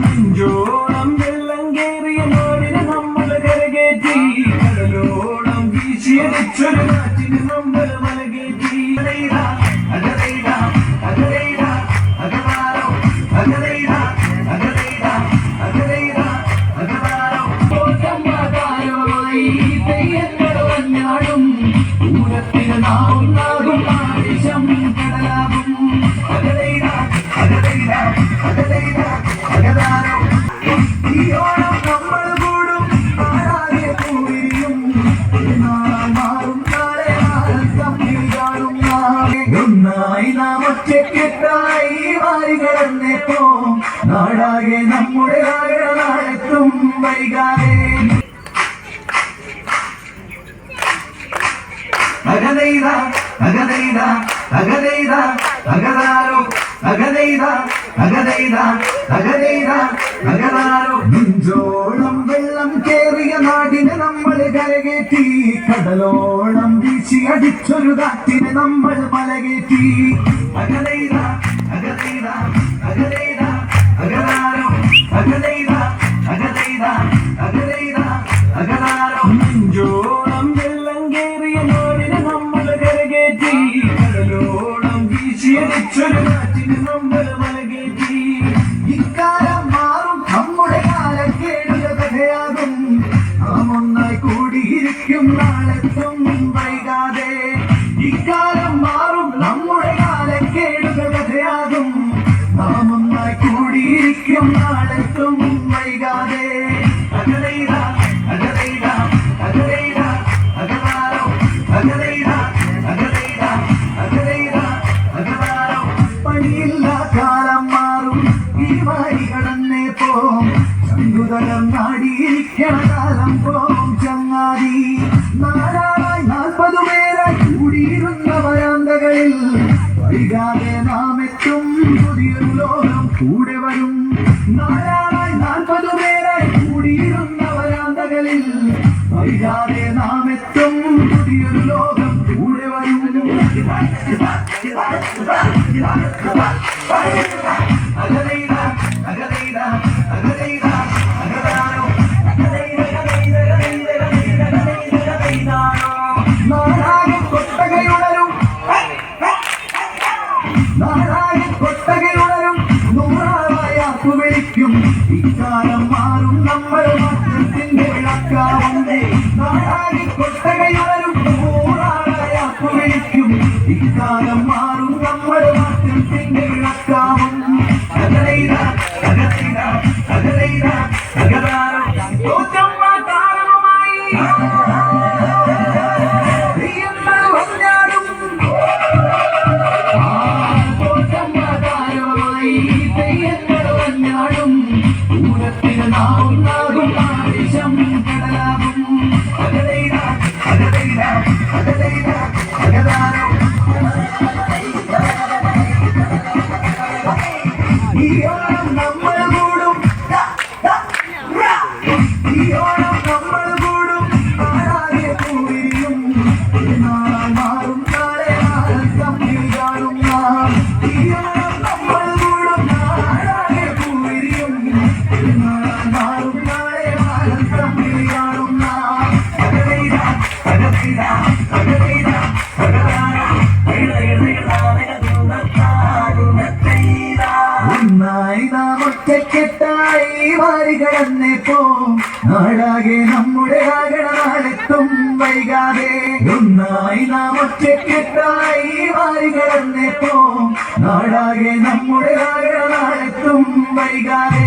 നെഞ്ചോളം വെള്ളം കേറിയ നാടിനെ നമ്മൾ കരകേറ്റി കടലോളം കാറ്റിന് കടന്നേപ്പോ നാടാകെ നമ്മുടെ നാളെത്തും വൈകാതെ. അകലൈത അകലൈത അകലൈത അകലാരോ അകലൈത അകലൈത അകലൈത അകലാരോ നെഞ്ചോളം വെള്ളം കേറിയ നാടിനെ നമ്മൾ കരകേറ്റി കടലോളം വീശി അടിച്ചൊരു കാറ്റിനെ നമ്മൾ മലകേറ്റി. അകലൈത അകലൈത അടിച്ചൊരു കാറ്റിനെ നമ്മൾ മലകേറ്റി ഇക്കാലം മാറും നമ്മുടെ കാലക്കേടുകൾ കഥയാകും നാം ഒന്നായി കൂടിയിരിക്കും നാളെത്തും ചങ്കുതകർന്നാടിയിരിക്കണ കാലം പോവും ചങ്ങാതി. നാലാളായി നാൽപ്പതു പേരായി കൂടിയിരുന്ന വരാന്തകളിൽ വൈകാതെ നാം എത്തും പുതിയൊരു ലോകം കൂടെ വരും. നാലാളായി നാൽപ്പതു പേരായി കൂടിയിരുന്ന വരാന്തകളിൽ വൈകാതെ നാം എത്തും പുതിയൊരു ലോകം കൂടെ വരും. അകലൈന അകലൈന അകലൈത വിളിക്കും ഇക്കാലം മാറും. നമ്മൾ മാറ്റത്തിന്റെ വിളക്കാവുന്നേ നാടാകെ കൊട്ടകയുണരും നൂറാളായ വിളിക്കും ഇക്കാലം മാറും. നമ്മൾ നമ്മൾ കൂടും. ഈ ഓണം നമ്മൾ കൂടും. ആരാകെ പൂരിയും നാളെ മാറും. നാളെ തമ്മിൽ കാണും നാം. ഈ ഓണം നമ്മൾ കൂടും. ആരാകെ പൂരിയും നാളെ മാറും. നാളെ തമ്മിൽ കാണും നാം. വാരി കടന്നേപ്പോ നാടാകെ നമ്മുടെ ആകണമാണെത്തും വൈകാതെ. ഒന്നായി നാം ഒറ്റക്കെട്ടായി വാരി കടന്നേപ്പോ നാടാകെ നമ്മുടെ ആകണമാണെത്തും വൈകാതെ.